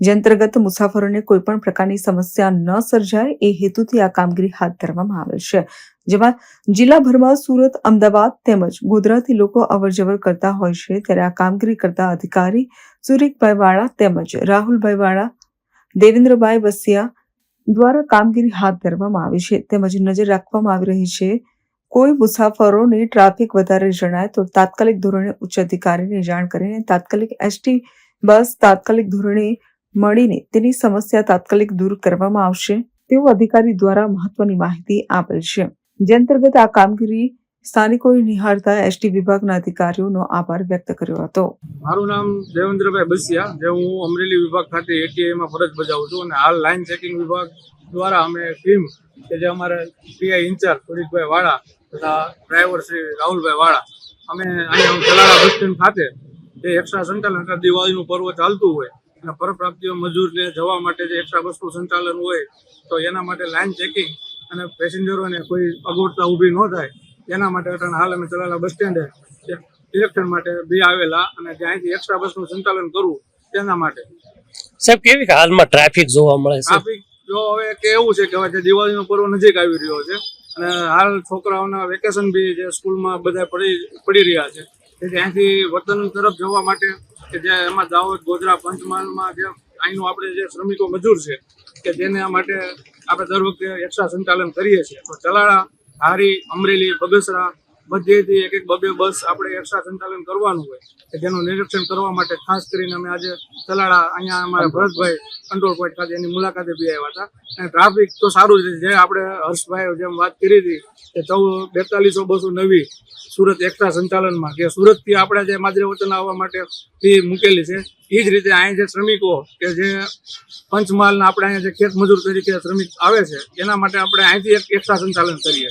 અંતર્ગત મુસાફરોને કોઈ પણ પ્રકારની સમસ્યા ન સર્જાય એ હેતુથી આ કામગીરી હાથ ધરવામાં આવેલ છે. જેમાં જિલ્લાભરમાં સુરત, અમદાવાદ તેમજ ગોધરાથી લોકો અવરજવર કરતા હોય છે, ત્યારે આ કામગીરી કરતા અધિકારી સુરેખભાઈ વાળા તેમજ રાહુલભાઈ વાળા દેવેન્દ્રભાઈ વસિયા દ્વારા કામગીરી હાથ ધરવામાં આવી છે. તેમજ નજર રાખવામાં આવી રહી છે, કોઈ મુસાફરોને ટ્રાફિક વધારે જણાય તો તાત્કાલિક ધોરણે ઉચ્ચ અધિકારીને જાણ કરીને તાત્કાલિક એસટી બસ તાત્કાલિક ધોરણે મળીને તેની સમસ્યા તાત્કાલિક દૂર કરવામાં આવશે તેવું અધિકારી દ્વારા મહત્વની માહિતી આપેલ છે. જે અંતર્ગત આ કામગીરી સ્થાનિકોએ નિહાળતા એસટી વિભાગના અધિકારીઓનો આભાર વ્યક્ત કર્યો હતો. મારું નામ દેવેન્દ્રભાઈ બસિયા જે હું અમરેલી વિભાગ ખાતે એટીઆઈમાં ફરજ બજાવું છું અને હાલ લાઇન ચેકિંગ વિભાગ દ્વારા અમે ટીમ કે જે અમારા પીઆઈ ઇન્ચાર્જ સુરેશભાઈ વાળા તથા ડ્રાઈવર શ્રી રાહુલભાઈ વાળા, અમે અહીંયા ચલાળા બસ સ્ટેન્ડ ખાતે જે એક્સ્ટ્રા સંચાલન દિવાળીનું પર્વ ચાલતું હોય અને પરપ્રાપ્તિઓ મજૂરને જવા માટે જે એક્સ્ટ્રા બસનું સંચાલન હોય તો એના માટે લાઇન ચેકિંગ અને પેસેન્જરોને કોઈ અગવડતા ઊભી ન થાય એના માટે અટાણે હાલ અમે ચલાલા બસ સ્ટેન્ડે ઇલેક્શન માટે બી આવેલા અને જ્યાંથી એક્સ્ટ્રા બસનું સંચાલન કરવું તેના માટે. સાહેબ કેવી હાલમાં ટ્રાફિક જોવા મળે છે? ટ્રાફિક જો હવે કે એવું છે કે હવે દિવાળીનો પર્વ નજીક આવી રહ્યો છે અને હાલ છોકરાઓના વેકેશન બી જે સ્કૂલમાં બધા પડી પડી રહ્યા છે. ત્યાંથી વતન તરફ જવા માટે કે જે એમાં દાહોદ ગોધરા પંચમહાલમાં જે અહીંનું આપણે જે શ્રમિકો મજૂર છે કે જેને માટે આપણે દર વખતે એક્સ્ટ્રા સંચાલન કરીએ છીએ. તો ચલાળા હારી અમરેલી બગસરા બધેથી એક એક બબે બસ આપણે એક્સ્ટ્રા સંચાલન કરવાનું હોય કે જેનું નિરીક્ષણ કરવા માટે ખાસ કરીને અમે આજે તલાડા અહીંયા અમારા ભરતભાઈ કંટ્રોલ પોઈન્ટ ખાતે એની મુલાકાતે બી આવ્યા હતા. અને ટ્રાફિક તો સારું છે. જે આપણે હર્ષભાઈ જેમ વાત કરી હતી કે ચૌદ બેતાલીસો બસો નવી સુરત એક્સ્ટ્રા સંચાલનમાં કે સુરતથી આપણે જે માદરે વતન આવવા માટે ફી મૂકેલી છે એ જ રીતે અહીં જે શ્રમિકો કે જે પંચમહાલના આપણે અહીંયા જે ખેત મજૂર તરીકે શ્રમિક આવે છે, એના માટે આપણે અહીંથી એક એક્સ્ટ્રા સંચાલન કરીએ